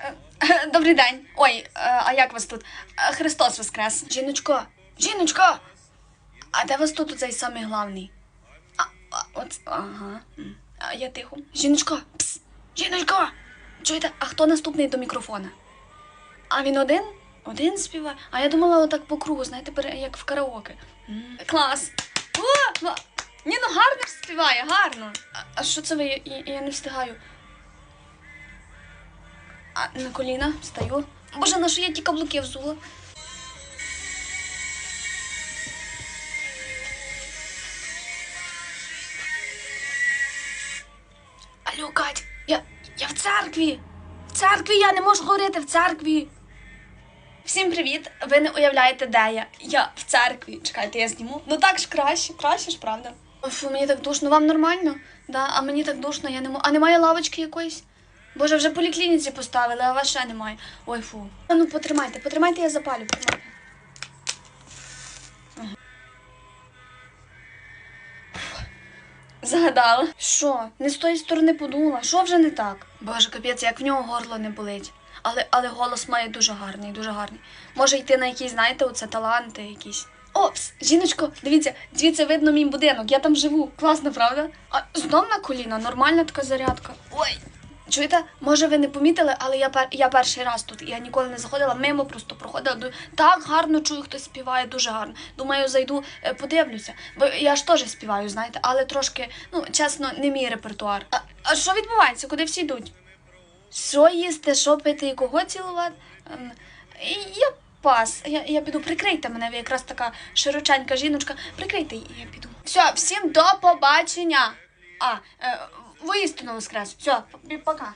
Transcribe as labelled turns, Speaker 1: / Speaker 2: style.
Speaker 1: Е, Добрий день. Ой, е, а як вас тут? Е, Христос Воскрес. Жіночко, жіночко! А де вас тут цей самий главний? А, а, от, ага. А я тихо. Жіночко, пс, жіночко! Чуєте, а хто наступний до мікрофона? А він один? Один співає. А я думала отак по кругу, знаєте, як в караоке. Клас. О, ні, ну гарно співає, гарно. А, що це ви? Я, я не встигаю. На коліна стаю. Боже, на що я ті каблуки взула? Алло, Кать, я, я в церкві. В церкві я не можу говорити в церкві. Всім привіт! Ви не уявляєте, де я. Я в церкві. Чекайте, я зніму. Ну так ж краще, краще ж, правда. Фу, мені так душно, вам нормально? Да, а мені так душно, я не можу. А немає лавочки якоїсь? Боже, вже поліклініці поставили, а вас ще немає. Ой, фу. А ну потримайте, потримайте, я запалю, потримайте. Ага. Загадала. Що? Не з тої сторони подумала. Що вже не так? Боже, капець, як в нього горло не болить. Але, але голос має дуже гарний, дуже гарний. Може йти на якісь, знаєте, оце таланти якісь. О, жіночко, дивіться, звідси видно мій будинок, я там живу. Класно, правда? А знов на коліна, нормальна така зарядка. Ой. Чуєте, може ви не помітили, але я пер, я перший раз тут. Я ніколи не заходила, мимо просто проходила. Так гарно чую, хтось співає, дуже гарно. Думаю, зайду, е, подивлюся. Бо я ж теж співаю, знаєте, але трошки, ну, чесно, не мій репертуар. А, а що відбувається? Куди всі йдуть? Що їсти, що пити і кого цілувати? Ем, Я пас. Я, я піду, прикрийте мене, ви якраз така широченька жіночка. Прикрийте її, я піду. Все, всім до побачення. А, е, воістину воскрес. Все, пока.